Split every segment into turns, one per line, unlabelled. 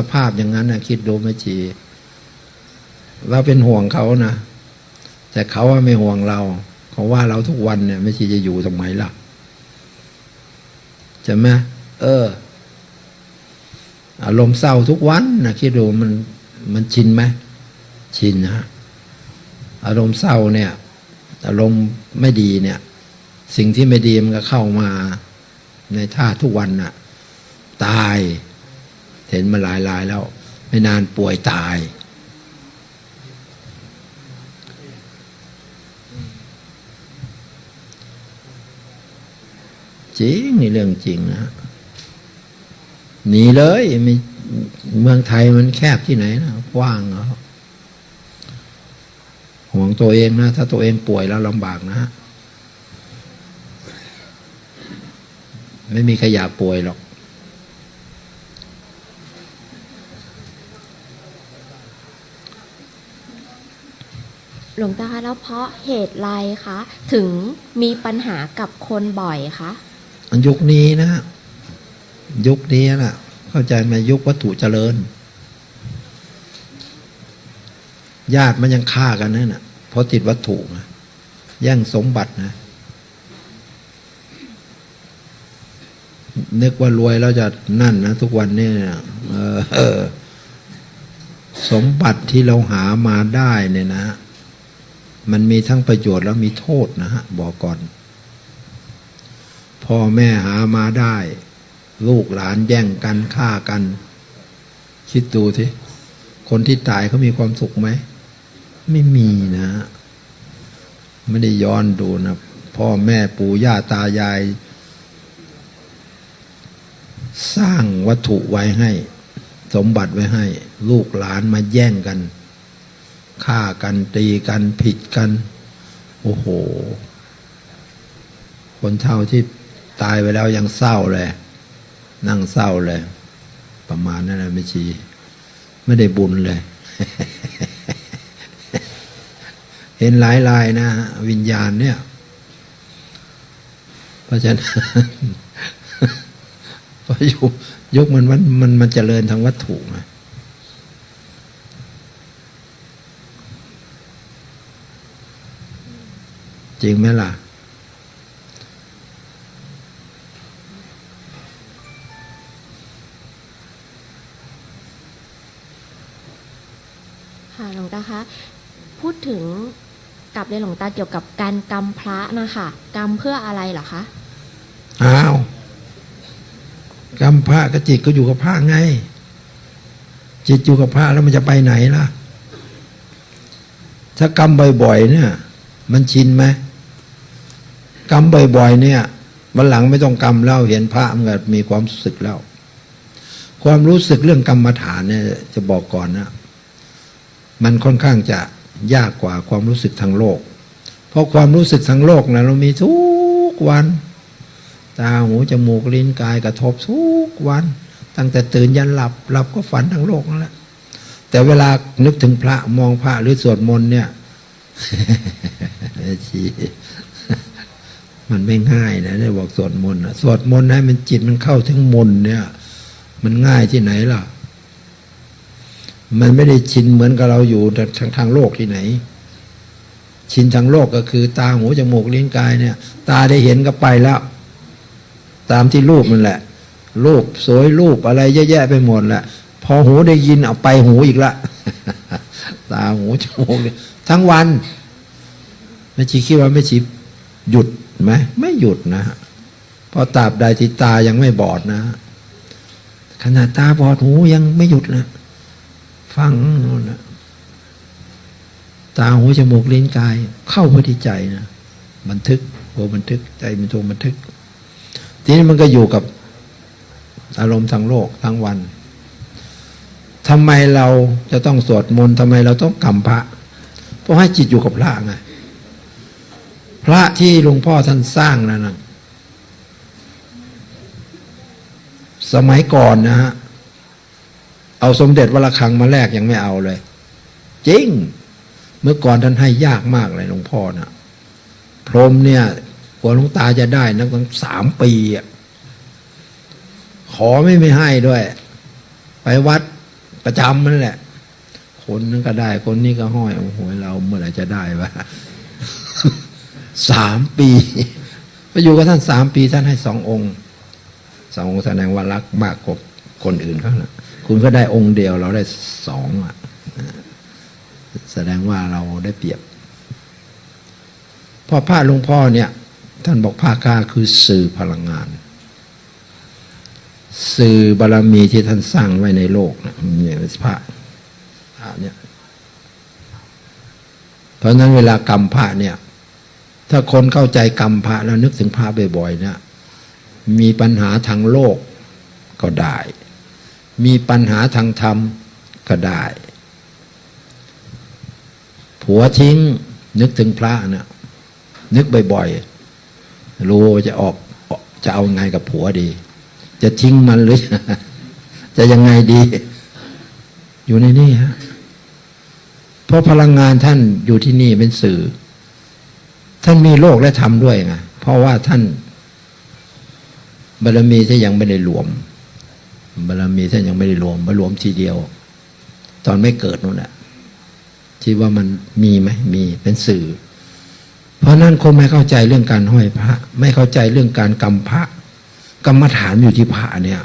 สภาพอย่างนั้นนะคิดดูไม่จีเราเป็นห่วงเขานะแต่เขาว่าไม่ห่วงเรา เขาว่าเราทุกวันเนี่ย ไม่ชีจะอยู่ทำไมล่ะใช่ไหมเออ อารมณ์เศร้าทุกวันนะคิดดูมันมันชินไหมชินนะฮะอารมณ์เศร้าเนี่ย อารมณ์ไม่ดีเนี่ย สิ่งที่ไม่ดีมันก็เข้ามาในท่าทุกวันน่ะ ตาย เห็นมาหลายรายแล้ว ไม่นานป่วยตาย จริงในเรื่องจริงนะหนีเลยม่เมืองไทยมันแคบที่ไหนนะกว้างเหรอห่วงตัวเองนะ ถ้าตัวเองป่วยแล้วลำบากนะฮะไม่มีใครอยากป่วยหรอก
หลวงตาคะแล้วเพราะเหตุไรคะถึงมีปัญหากับคนบ่อยคะ
ยุคนี้นะ ยุคนี้นะเข้าใจไหมยุควัตถุเจริญ ญาติมันยังฆ่ากันนั่นน่ะเพราะติดวัตถุนะแย่งสมบัตินะ นึกว่ารวยแล้วจะนั่นนะทุกวันนี่เออ สมบัติที่เราหามาได้เนี่ยนะ มันมีทั้งประโยชน์แล้วมีโทษนะฮะบอกก่อน พ่อแม่หามาได้ ลูกหลานแย่งกันฆ่ากัน คิดดูทีคนที่ตายเขามีความสุขไหม ไม่มีนะ ไม่ได้ย้อนดูนะ พ่อแม่ปู่ย่าตายาย สร้างวัตถุไว้ให้ สมบัติไว้ให้ ลูกหลานมาแย่งกัน ฆ่ากันตีกันผิดกัน โอ้โห คนเท่าที่ตายไปแล้วยังเศร้าเลย นั่งเศร้าเลย ประมาณนั้นนะไม่ชี ไม่ได้บุญเลย เห็นหลายลายนะวิญญาณเนี่ย เพราะฉะนั้นเพราะยุคยุคมันมันมันมันเจริญทางวัตถุไง จริงไหมล่ะ
ค่ะหลวงตาคะพูดถึงกับเรียนหลวงตาเกี่ยวกับการกรรมพระนะคะกรรมเพื่ออะไรเหรอคะ
อ้าวกรรมพระกับจิตก็อยู่กับพระไง จิตอยู่กับพระแล้วมันจะไปไหนล่ะ ถ้ากรรมบ่อยๆเนี่ย มันชินไหม กรรมบ่อยๆ เนี่ยวันหลังไม่ต้องกรรมแล้วเห็นพระมันก็มีความรู้สึกแล้วความรู้สึกเรื่องกรรมฐานเนี่ยจะบอกก่อนนะมันค่อนข้างจะยากกว่าความรู้สึกทางโลก เพราะความรู้สึกทางโลกนะเรามีทุกวัน ตาหูจมูกลิ้นกายกระทบทุกวัน ตั้งแต่ตื่นยันหลับหลับก็ฝันทั้งโลกนั่นแหละแต่เวลานึกถึงพระมองพระหรือสวดมนต์เนี่ยชี้ มันไม่ง่ายนะได้บอกสวดมนต์สวดมนต์ให้มันจิตมันเข้าถึงมนต์เนี่ย มันง่ายที่ไหนล่ะ มันไม่ได้ชินเหมือนกับเราอยู่ทางทางโลกที่ไหน ชินทางโลกก็คือ ตาหูจมูกลิ้นกายเนี่ย ตาได้เห็นก็ไปแล้ว ตามที่รูปมันแหละรูปสวยรูปอะไรเยอะแยะไปหมดแหละพอหูได้ยินเอาไปหูอีกละตาหูจมูกเนี่ยทั้งวันแม่ชีคิดว่าแม่ชีหยุด ไหมไม่หยุดนะฮะเพราะตาบใดที่ตายังไม่บอดนะ ขนาดตาบอดหูยังไม่หยุดนะ ฟังนู่นนะตาหูจมูกลิ้นกาย เข้าไปที่ใจนะบันทึกหัวบันทึกใจเป็นตัวบันทึก ทีนี้มันก็อยู่กับอารมณ์ทางโลกทั้งวันทำไมเราจะต้องสวดมนต์ทำไมเราต้องกรรมพระเพราะให้จิตอยู่กับพระไง พระที่หลวงพ่อท่านสร้างนั่นนะสมัยก่อนนะฮะ เอาสมเด็จวรคังมาแลกยังไม่เอาเลย จริง เมื่อก่อนท่านให้ยากมากเลยหลวงพ่อนะพรหมเนี่ยกว่าหลวงตาจะได้นักตั้งสามปีอะขอไม่ไม่ให้ด้วย ไปวัดประจำนั่นแหละ คนนึงก็ได้ คนนี้ก็ห้อยโอ้โหเราเมื่อไหร่จะได้วะ สามปีไปอยู่กับท่านสามปีท่านให้สององค์สององค์แสดงว่ารักมากกว่าคนอื่นเขานะคุณก็ได้องค์เดียวเราได้สองอะแสดงว่าเราได้เปรียบ พอพระหลวงพ่อเนี่ย ท่านบอกภาคาคือสื่อพลังงาน สื่อบารมีที่ท่านสร้างไว้ในโลกเนี่ยพระพระเนี่ยเพราะนั้นเวลากรรมพระเนี่ย ถ้าคนเข้าใจกรรมพระแล้วนึกถึงพระบ่อยๆเนี่ยมีปัญหาทางโลกก็ได้ มีปัญหาทางธรรมก็ได้ ผัวทิ้งนึกถึงพระเนี่ยนึกบ่อยๆรู้จะออกจะเอาไงกับผัวดี จะทิ้งมันหรือ จะยังไงดี อยู่ในนี่ฮะเพราะพลังงานท่านอยู่ที่นี่เป็นสื่อ ท่านมีโลกและธรรมด้วยไงเพราะว่าท่านบารมีท่านยังไม่ได้รวมบารมีท่านยังไม่ได้รวมมารวมทีเดียว ตอนไม่เกิดนู่นแหละที่ว่ามันมีไหมมีเป็นสื่อ เพราะนั้นคนไม่เข้าใจเรื่องการห้อยพระ ไม่เข้าใจเรื่องการกำพระ กรรมฐานอยู่ที่พระเนี่ย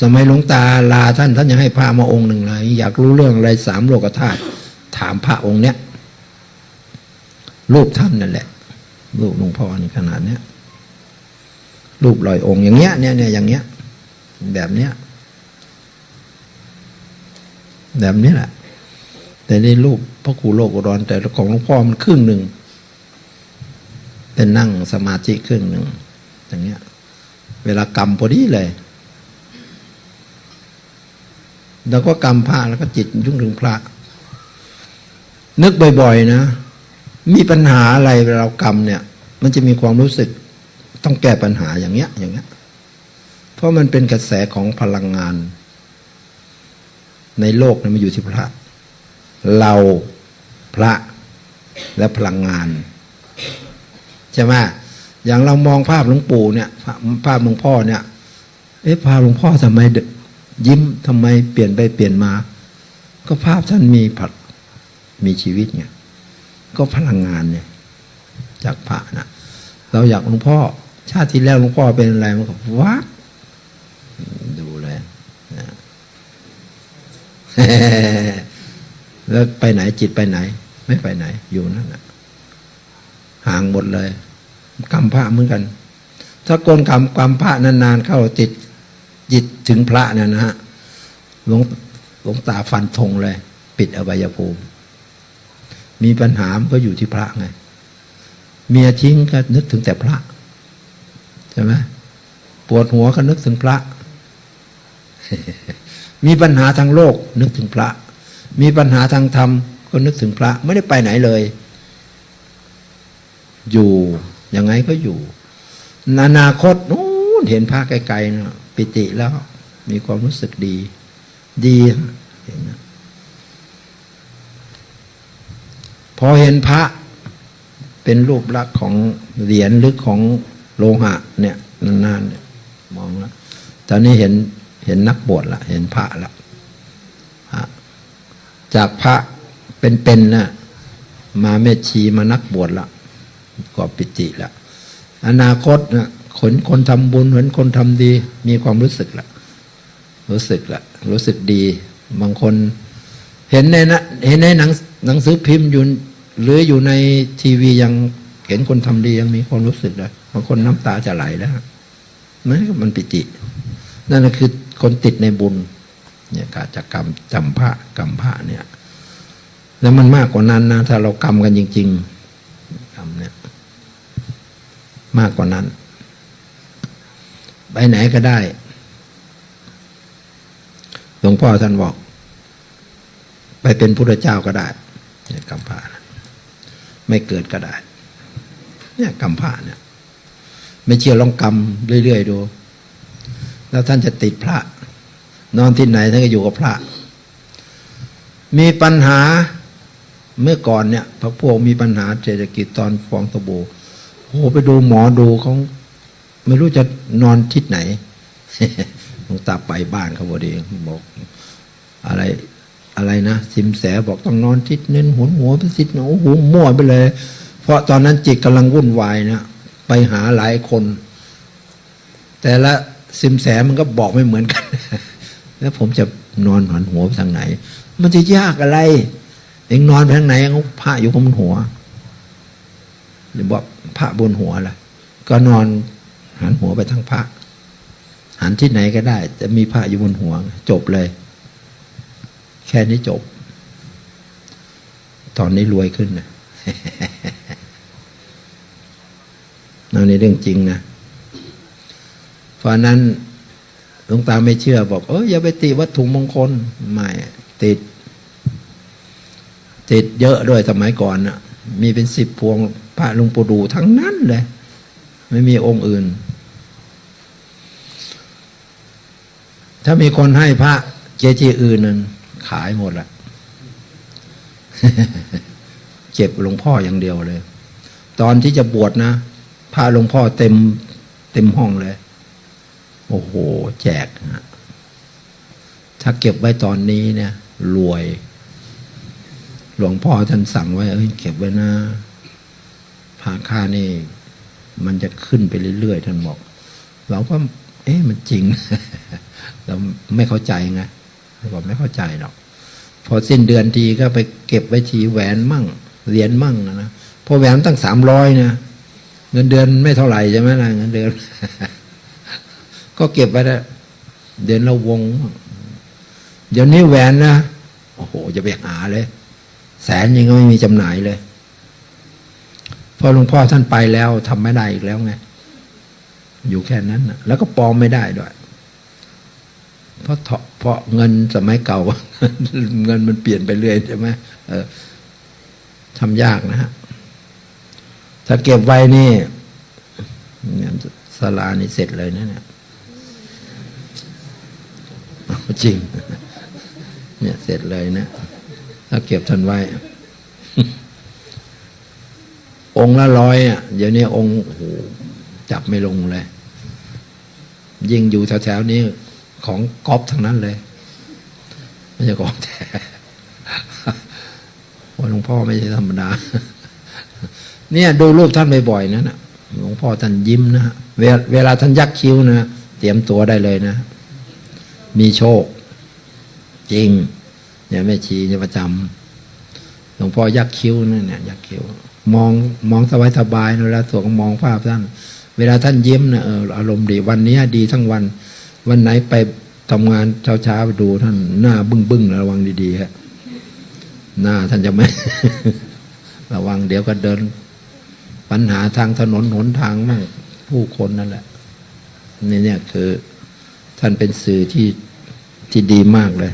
สมัยหลวงตาลาท่านท่านยังให้พระมาองค์หนึ่งเลยอยากรู้เรื่องอะไรสามโลกธาตุถามพระองค์เนี้ย รูปท่านนั่นแหละ รูปหลวงพ่อนี่ขนาดเนี้ยรูปลอยองค์อย่างเงี้ยเนี่ยเนี่ยอย่างเงี้ย แบบเนี้ยแบบนี้แหละ แต่ในรูปพระครูโลกอุดรแต่ของหลวงพ่อมันครึ่งหนึ่งเป็นนั่งสมาธิครึ่งหนึ่งอย่างเงี้ย เวลากรรมพอดีเลย แล้วก็กรรมพระแล้วก็จิตยุ่งถึงพระ นึกบ่อย ๆ นะ มีปัญหาอะไรเรากรรมเนี่ย มันจะมีความรู้สึกต้องแก้ปัญหาอย่างเงี้ย อย่างเงี้ย เพราะมันเป็นกระแสของพลังงาน ในโลกนั้มันอยู่ที่พระ เราพระและพลังงานใช่ไหมอย่างเรามองภาพหลวงปู่เนี่ยภาพหลวงพ่อเนี่ย เอ๊ะภาพหลวงพ่อทำไมยิ้มทำไมเปลี่ยนไปเปลี่ยนมา ก็ภาพท่านมีผัดมีชีวิตไง ก็พลังงานเนี่ยจากพระนะเราอยากหลวงพ่อ ชาติที่แล้วหลวงพ่อเป็นอะไรมันก็วัดดูเลยนะแล้วไปไหนจิตไปไหน ไม่ไปไหน อยู่นั่นนะห่างหมดเลยกรรมพระเหมือนกัน ถ้าโกนกรรมกรรมพระนานๆเข้าจิตจิตถึงพระเนี่ยนะฮะหลวงหลวงตาฟันธงเลย ปิดอวัยภูมิ มีปัญหามันก็อยู่ที่พระไง เมียทิ้งก็นึกถึงแต่พระ ใช่ไหมปวดหัวก็นึกถึงพระ มีปัญหาทางโลกนึกถึงพระ มีปัญหาทางธรรมก็นึกถึงพระ ไม่ได้ไปไหนเลย อยู่ยังไงก็อยู่นอนาคตนู้นเห็นพระไกลๆนะปิติแล้ว มีความรู้สึกดี ดีเห็นนะ พอเห็นพระเป็นรูปลักษณ์ของเหรียญหรือของโลหะเนี่ยนานๆเนี่ยมองแล้วตอนนี้เห็นเห็นนักบวชละเห็นพระละพระจากพระเป็นๆน่ะมาเมธชีมานักบวชละก็ปิติละอนาคตนะคนคนทำบุญเห็นคนทำดี มีความรู้สึกละรู้สึกละรู้สึกดี บางคน เห็นในนะเห็นในหนังหนังสือพิมพ์อยู่หรืออยู่ในทีวียังเห็นคนทำดียังมีความรู้สึกเลยบางคนน้ำตาจะไหลแล้วมันมันปิติ นั่นคือคนติดในบุญ เนี่ยการจกรรมจำพระกรรมพระเนี่ย แล้วมันมากกว่านั้นนะถ้าเรากรรมกันจริง ๆกรรมเนี่ย มากกว่านั้น ไปไหนก็ได้หลวงพ่อท่านบอก ไปเป็นพุทธเจ้าก็ได้เนี่ยกรรมพระนะไม่เกิดก็ได้ เนี่ยกรรมพระเนี่ย ไม่เชื่อลองกรรมเรื่อยๆดู แล้วท่านจะติดพระ นอนที่ไหนท่านก็อยู่กับพระ มีปัญหาเมื่อก่อนเนี่ยพระพวกมีปัญหาเศรษฐกิจตอนฟองสบู่โอ้ไปดูหมอดูเขาไม่รู้จะนอนทิศไหนหลวงตาไปบ้านเขาพอดีบอกอะไร อะไรนะสิมแสบอกต้องนอนทิศเน้นหัวหัวไปทิศโอ้โหมั่วไปเลย เพราะตอนนั้นจิตกำลังวุ่นวายนะไปหาหลายคน แต่ละสิมแสมันก็บอกไม่เหมือนกัน แล้วผมจะนอนหันหัวไปทางไหน มันจะยากอะไร เองนอนไปทางไหนเขาพระอยู่บนหัวหรือบอกพระบนหัวล่ะ ก็นอนหันหัวไปทางพระหันที่ไหนก็ได้ จะมีพระอยู่บนหัวจบเลย แค่นี้จบ ตอนนี้รวยขึ้นนะนั่นในเรื่องจริงนะ เพราะนั้นหลวงตาไม่เชื่อบอก เอออย่าไปติวัตถุมงคล ไม่ติด ติดเยอะด้วยสมัยก่อนนะ่ะมีเป็นสิบพวงพระลุงปูดูทั้งนั้นเลย ไม่มีองค์อื่น ถ้ามีคนให้พระเจจีอื่นนั้น ขายหมดละเก็บหลวงพ่ออย่างเดียวเลย ตอนที่จะบวชนะพระหลวงพ่อเต็มเต็มห้องเลย โอ้โห แจกนะถ้าเก็บไว้ตอนนี้เนี่ย รวย หลวงพ่อท่านสั่งไว้เอ้ยเก็บไว้นะพาค่านี่ มันจะขึ้นไปเรื่อยๆท่านบอก เราก็ เอ๊ะมันจริง เราไม่เข้าใจไง เราบอกไม่เข้าใจหรอก พอสิ้นเดือนทีก็ไปเก็บไว้ทีแหวนมั่งเหรียญมั่งนะนะพอแหวนตั้งสามร้อยนะเงินเดือนไม่เท่าไหร่ใช่ไหมล่ะเงินเดือน ก็เก็บไว้ได้เดือนละวง เดี๋ยวนี้แหวนนะโอ้โหจะไปหาเลย แสนยังไม่มีจำหน่ายเลยเพอหลวงพ่อท่านไปแล้วทำไม่ได้อีกแล้วไงอยู่แค่นั้นนะแล้วก็ปลอมไม่ได้ด้วย เพราะเพราะเงินสมัยเก่า เงินมันเปลี่ยนไปเรื่อยใช่ไหมเออทำยากนะฮะ ถ้าเก็บไว้นี่เนี่ยสลานี่เสร็จเลยนะเนี่ยจริง เนี่ยเสร็จเลยนะถ้าเก็บท่านไว้ องค์ละร้อยอะเดี๋ยวนี้องค์จับไม่ลงเลย ยิ่งอยู่แถวๆนี้ ของก๊อปทั้งนั้นเลย ไม่ใช่ของแท้เพราหลวงพ่อไม่ใช่ธรรมดา เนี่ยดูรูปท่านบ่อยๆนั่นนะหลวงพ่อท่านยิ้มนะฮะเวลาเวลาท่านยักคิ้วนะเตรียมตัวได้เลยนะ มีโชค จริงเนี่ยแม่ชีเนี่ยประจำหลวงพ่อยักคิ้วนั่นเนี่ยยักคิ้ว มองมองสบายสบายเวลาสวดก็มองภาพท่าน เวลาท่านยิ้มนะเอออารมณ์ดีวันนี้ดีทั้งวัน วันไหนไปทำงานเช้าๆไปดูท่านหน้าบึ้งบึ้งๆระวังดีๆฮะหน้าท่านจะไม่ ระวังเดี๋ยวก็เดิน ปัญหาทางถนนหนทางมั่งผู้คนนั่นแหละนี่เนี่ยคือ ท่านเป็นสื่อที่ที่ดีมากเลย